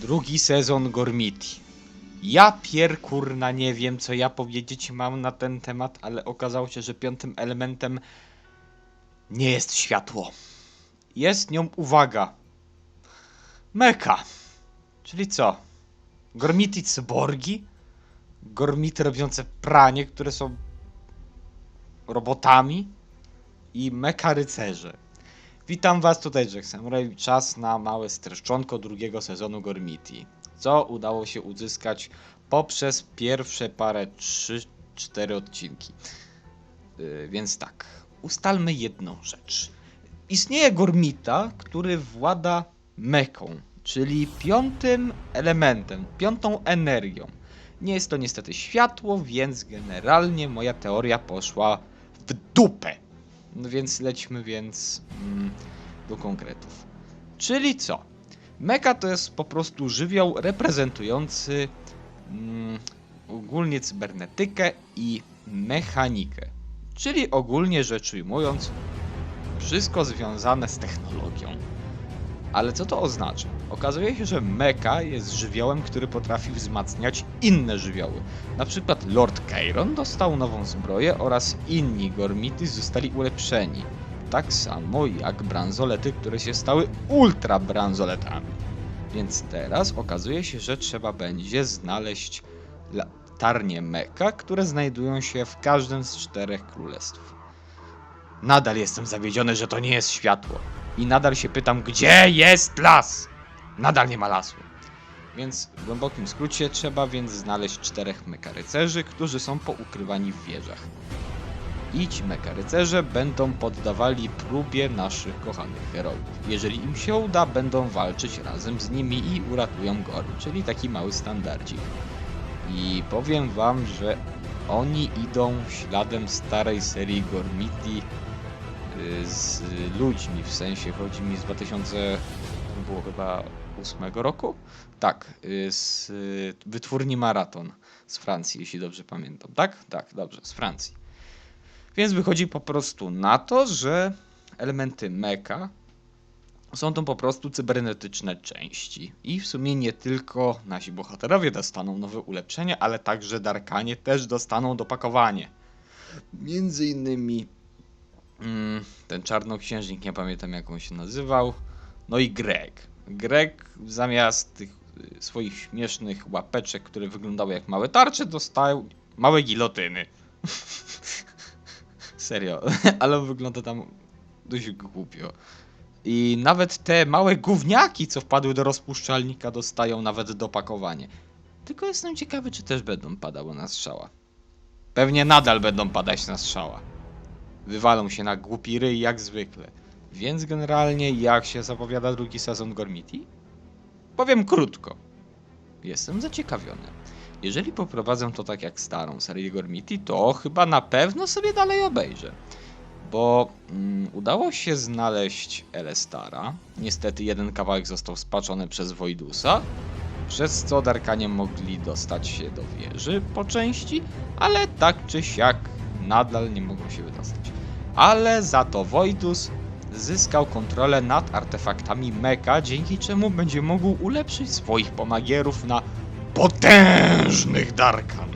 Drugi sezon Gormiti. Ja pierkurna nie wiem, co ja powiedzieć mam na ten temat, ale okazało się, że piątym elementem nie jest światło. Jest nią uwaga. Meka. Czyli co? Gormiti cyborgi? Gormity robiące pranie, które są robotami? I meka rycerze. Witam was tutaj, Jack Samurai. Czas na małe streszczonko drugiego sezonu Gormiti. Co udało się uzyskać poprzez pierwsze parę 3-4 odcinki. Yy, więc tak, ustalmy jedną rzecz. Istnieje Gormita, który włada meką, czyli piątym elementem, piątą energią. Nie jest to niestety światło, więc generalnie moja teoria poszła w dupę. No więc lećmy więc mm, do konkretów. Czyli co? Mecha to jest po prostu żywioł reprezentujący mm, ogólnie cybernetykę i mechanikę. Czyli ogólnie rzecz ujmując, wszystko związane z technologią. Ale co to oznacza? Okazuje się, że mecha jest żywiołem, który potrafi wzmacniać inne żywioły. Na przykład Lord Chiron dostał nową zbroję oraz inni Gormity zostali ulepszeni. Tak samo jak bransolety, które się stały ultra bransoletami. Więc teraz okazuje się, że trzeba będzie znaleźć latarnie mecha, które znajdują się w każdym z czterech królestw. Nadal jestem zawiedziony, że to nie jest światło. I nadal się pytam, gdzie jest las? Nadal nie ma lasu. Więc w głębokim skrócie trzeba więc znaleźć czterech mekarycerzy, którzy są poukrywani w wieżach. I ci mekarycerze będą poddawali próbie naszych kochanych herojów. Jeżeli im się uda, będą walczyć razem z nimi i uratują Gorm, czyli taki mały standardzik. I powiem wam, że oni idą śladem starej serii Gormiti y, z ludźmi, w sensie chodzi mi z 2000, to było chyba 8 roku? Tak, y, z y, wytwórni Maraton z Francji, jeśli dobrze pamiętam. Tak? Tak, dobrze, z Francji. Więc wychodzi po prostu na to, że elementy mecha są to po prostu cybernetyczne części. I w sumie nie tylko nasi bohaterowie dostaną nowe ulepszenia, ale także Darkanie też dostaną dopakowanie. Między innymi mm, ten czarnoksiężnik, nie pamiętam jak on się nazywał, no i Greg. Greg zamiast tych y, swoich śmiesznych łapeczek, które wyglądały jak małe tarcze, dostał małe gilotyny. Serio, ale wygląda tam dość głupio. I nawet te małe gówniaki, co wpadły do rozpuszczalnika, dostają nawet dopakowanie. Tylko jestem ciekawy, czy też będą padały na strzała. Pewnie nadal będą padać na strzała. Wywalą się na głupi ryj jak zwykle. Więc generalnie jak się zapowiada drugi sezon Gormiti? Powiem krótko. Jestem zaciekawiony. Jeżeli poprowadzę to tak jak starą serię Gormiti, to chyba na pewno sobie dalej obejrzę. Bo mm, udało się znaleźć Elestara. Niestety jeden kawałek został spaczony przez Wojdusa, przez co Darkanie mogli dostać się do wieży po części, ale tak czy siak nadal nie mogą się wydostać. Ale za to Wojtus zyskał kontrolę nad artefaktami Meka, dzięki czemu będzie mógł ulepszyć swoich pomagierów na potężnych Darkan.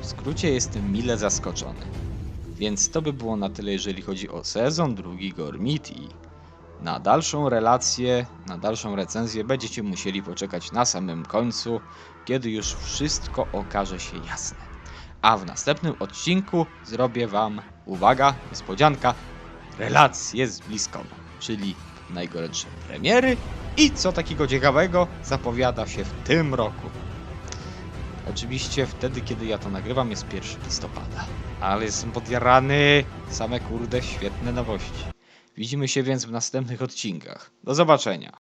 W skrócie jestem mile zaskoczony. Więc to by było na tyle, jeżeli chodzi o sezon drugi Gormiti. Na dalszą relację, na dalszą recenzję będziecie musieli poczekać na samym końcu, kiedy już wszystko okaże się jasne. A w następnym odcinku zrobię Wam, uwaga, niespodzianka, relacje z BlizzConu, czyli najgorętsze premiery i co takiego ciekawego zapowiada się w tym roku. Oczywiście wtedy, kiedy ja to nagrywam jest 1 listopada. Ale jestem podjarany. Same kurde świetne nowości. Widzimy się więc w następnych odcinkach. Do zobaczenia.